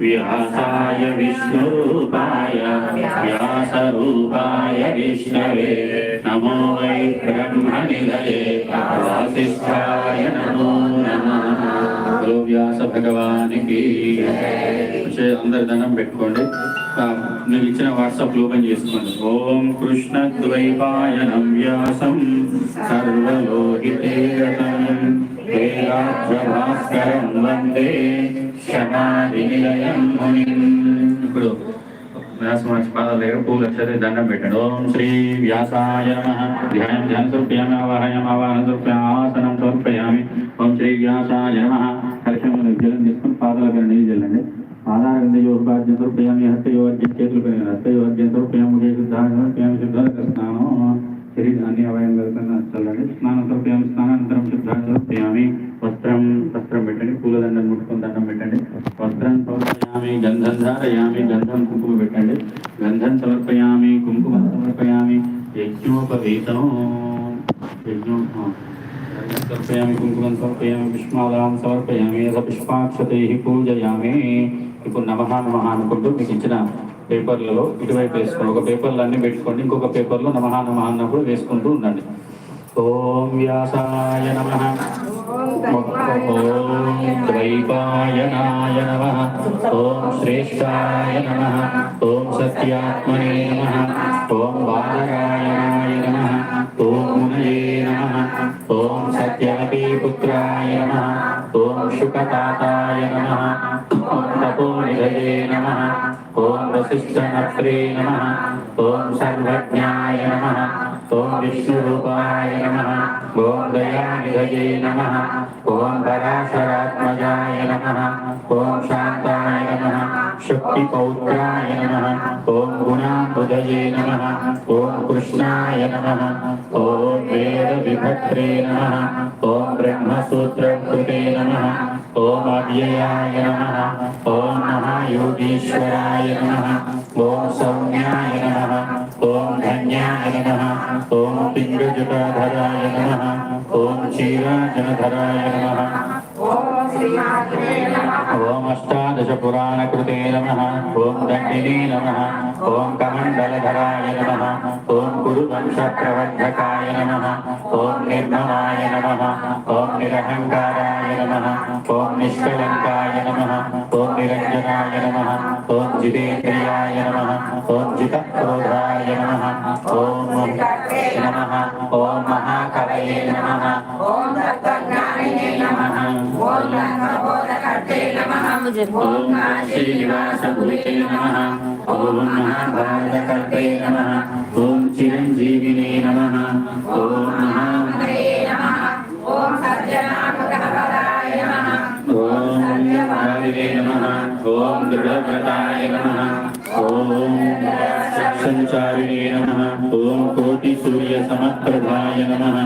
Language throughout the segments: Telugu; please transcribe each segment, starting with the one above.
व्यासाय विष्णुरूपाय व्यासरूपाय विष्णवे नमो वै ब्रह्मनिधये वासिष्ठाय नमो नमः గురు వ్యాస భగవానికి వచ్చే అందరి దండం పెట్టుకోండి ఆ, నేను ఇచ్చిన వాట్సాప్ ఓపెన్ చేసుకోండి ఓం కృష్ణ ద్వైపాయనం వ్యాసం సర్వలోహితేరతం వేదాభ్యభాస్కరం వందే క్షమాది నిలయం ఇప్పుడు వ్యాసమాచి పాదాల దగ్గర పూలు అక్షరే దండం పెట్టాడు ఓం శ్రీ వ్యాసాయ నమ ధ్యానం ధ్యాన సమర్పయామి ఆవాహయామి ఆవాహన సమర్పయామి ఆసనం సమర్పయామి ఓం శ్రీ వ్యాసాయ నమ కలిసి జలం తీసుకుని పాదాల పైన నీళ్ళు చల్లండి పాదాల కింద యోగార్జన సమర్పయామి హస్తయోగార్జన చేతుల పైన హస్తయోగార్జన సమర్పయామి ముఖే శుద్ధాన సమర్పయామి శుద్ధ స్నానం శరీరం అన్ని అవయంగా చల్లండి స్నానం సమర్పయామి స్నానానంతరం శుద్ధాన్ని సమర్పయామి వస్త్రం వస్త్రం పెట్టండి పూలదండం ముట్టుకుని దండం పెట్టండి వస్త్రం సమర్పయామి గంధం ధారయామి గంధం కుంకుమ పెట్టండి. గంధం సమర్పయామి కుంకుమ సమర్పయామి యజ్ఞోపవీతం యజ్ఞం సమర్పయామి కుంకుమం సమర్పయామి పుష్పాదాం సమర్పయామి పుష్పాక్షతై పూజయామి. ఇప్పుడు నమహ నమహ అనుకుంటూ మీకు ఇచ్చిన పేపర్లలో ఇటువైపు వేసుకోండి. ఒక పేపర్లో అన్ని పెట్టుకోండి. ఇంకొక పేపర్లో నమహ నమహ అన్నప్పుడు వేసుకుంటూ ఉండండి. ఓం వ్యాసాయ నమః. ఓం ద్వైపాయనాయ నమః ఓం శ్రేష్టాయ నమః ఓం సత్యాత్మనే నమః ఓం బాలరాయణాయ నమః ఓం మునయే నమః ఓం సత్యవతీ పుత్రాయ నమః ఓం శుకతాతాయ నమః ఓం తపోనిధయే నమః ఓం వసిష్ఠనప్రే నమః ఓం సర్వజ్ఞాయ నమః ఓం విష్ణురూపాయ నమ ఓం దయానిధయే నమ ఓం పరాశరాత్మజాయ నమ ఓం శాంతాయ నమ శక్తి పౌత్రాయ నమ ఓం గుణాంబుదయే నమ ఓం కృష్ణాయ నమ ఓం వేద విభక్త్రే నమ ఓం బ్రహ్మసూత్రకృతే నమ ఓం అవ్యయాయ నమ ఓం మహాయోగీశ్వరాయ నమ ఓం సౌమ్యాయ నమ ఓం ధన్యాయ నమః. ఓం పింగజటాధరాయ నమ. ఓం క్షీరాజనధరాయ నమ. ఓం అష్టాదశ పురాణకృతే నమః. ఓం దండినే నమ. ఓం కమండలధరాయ నమ. ఓం గురువంశప్రవర్ధకాయ నమ. ఓం నిర్మమాయ నమ. ఓం నిరహంకారాయ నమ. ఓం నిష్కలంకాయ నమ. ఓం నిరంజనాయ నమః ఓం జితేంద్రియాయ నమః ఓం జితక్రోధాయ నమః ఓం నమః ఓం మహాకవయే నమః ఓం తత్వజ్ఞానినే నమః ఓం ధర్మబోధకర్తే నమః ఓం శ్రీనివాసగురుతే నమః ఓం మహాభారతకర్తే నమః ఓం చిరంజీవినే నమః సంచారిణే నమః ఓం కోటి సూర్య సమప్రభాయ నమః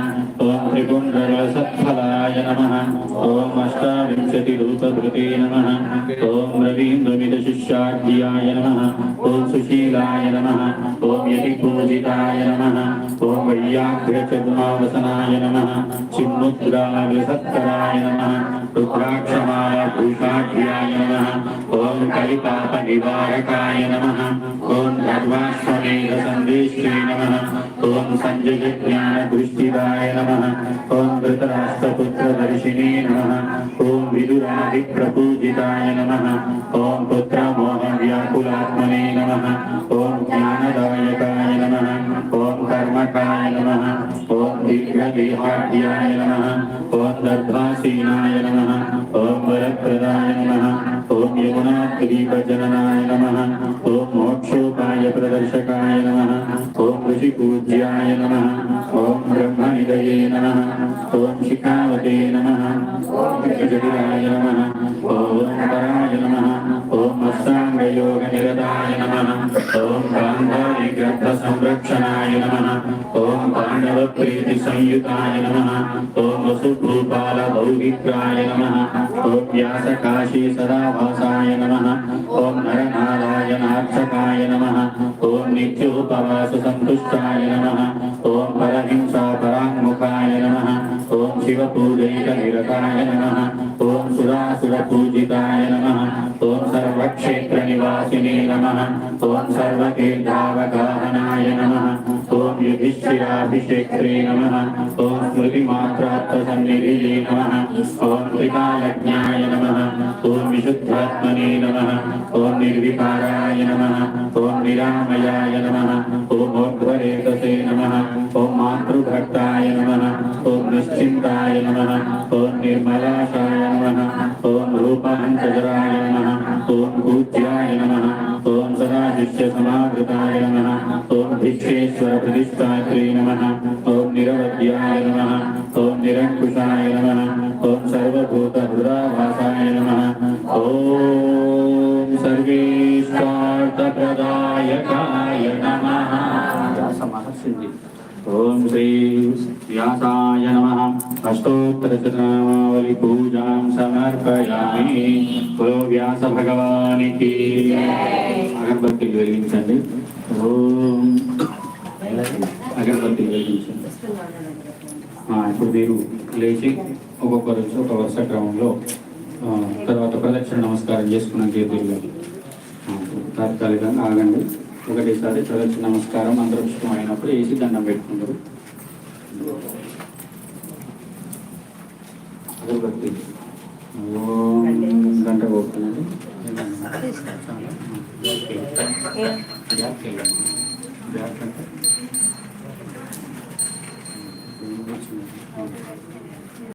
ఓం త్రిపుండ్ర సత్ఫలాయ నమః ఓం అష్టావింశతి రూపభృతే నమః ఓం రవీంద్రమిద శిష్యాఢ్యాయ నమః ఓం సుశీలాయ నమః ఓం యతి పూజితాయ నమః ఓం వయ్యాఘ్ర చర్మావసనాయ నమః చిన్ముద్రాగ్రసత్కరాయ నమః రుద్రాక్షమాల భూషాఢ్యాయ నమః ఓం కలిపాప నివారకాయ నమః ఓం ధర్మాశ్వమేధ సందేశ్వే నమః ఓం సంజయ జ్ఞాన దృష్టిదాయ నమః ఓం ధృతరాష్ట్రపుత్రదర్శినే నమః ఓం విదురాది ప్రపూజితాయ నమః ఓం పుత్రమోహ వ్యాకులాత్మనే నమః ఓం జ్ఞానదాయకాయ నమః ఓం కర్మకాయ నమః ఓం దీర్ఘదేహాఢ్యాయ నమః ఓం దర్భాసీనాయ నమః ఓం వరప్రదాయ నమః ఓం యమునాద్వీపజననాయ నమః ఓం మోక్షోపాయ సంరక్షణాయ నమః ఓం పాండవ ప్రీతి సంయుతాయ నమః ఓం వసుభూపాల భౌగిత్రాయ నమః ఓం వ్యాసకాశీ సదాభాసాయ నమః ఓం నరనారాయణార్చకాయ నమః ఓం నిత్యోపవాస సంతుష్టాయ నమః ఓం పరహింసా పరాంగుఖాయ నమః ఓం ॐ सर्वक्षेत्रनिवासिने नम। ओं सर्वतीर्थावगाहनाय नम। ओं युधिष्ठिराभिषेत्रे नम। ओं स्मृतिमात्रार्थसन्निधिये नम। ओं त्रिकालज्ञाय नम। ओं विशुद्धात्मने नम। ओं निर्विकाराय नम। ओं निरामयाय नम। ओं ओध्वरेतसे नम। ओं मातृभक्ताय नम। ओं निश्चिंताय नम। ओं निर्मलाशाय नम। ओं रूपहन्तजराय नम। भूत्याय नमः ॐ सदाशिष्यसमावृताय नमः ॐ भिक्षेश्वरप्रतिष्ठात्रे नमः ॐ निरवद्याय नमः ॐ निरङ्कुशाय नमः ॐ सर्वभूतहृदाभासाय नमः ॐ सर्वेष्वार्थप्रदायकाय नमः ॐ श्री व्यासाय नमः నమ అష్టోత్తరశతనామావళి పూజాం సమర్పయామి ఓ వ్యాస భగవానికి అగరబత్తిలు వెలిగించండి। ఓం అగరబత్తిలు వెలిగించండి। ఇప్పుడు మీరు లేచి ఒక్కొక్కరు రోజు ఒక వరుస క్రమంలో తర్వాత ప్రదక్షిణ నమస్కారం చేసుకున్నాం చేతులు తాత్కాలికంగా ఆగండి. ఒకటేసారి ప్రదక్షిణ నమస్కారం అంతరిక్షం అయినప్పుడు వేసి దండం పెట్టుకుంటారు. అగరబత్తి గంట పోతున్నది బ్యాక్ అంటే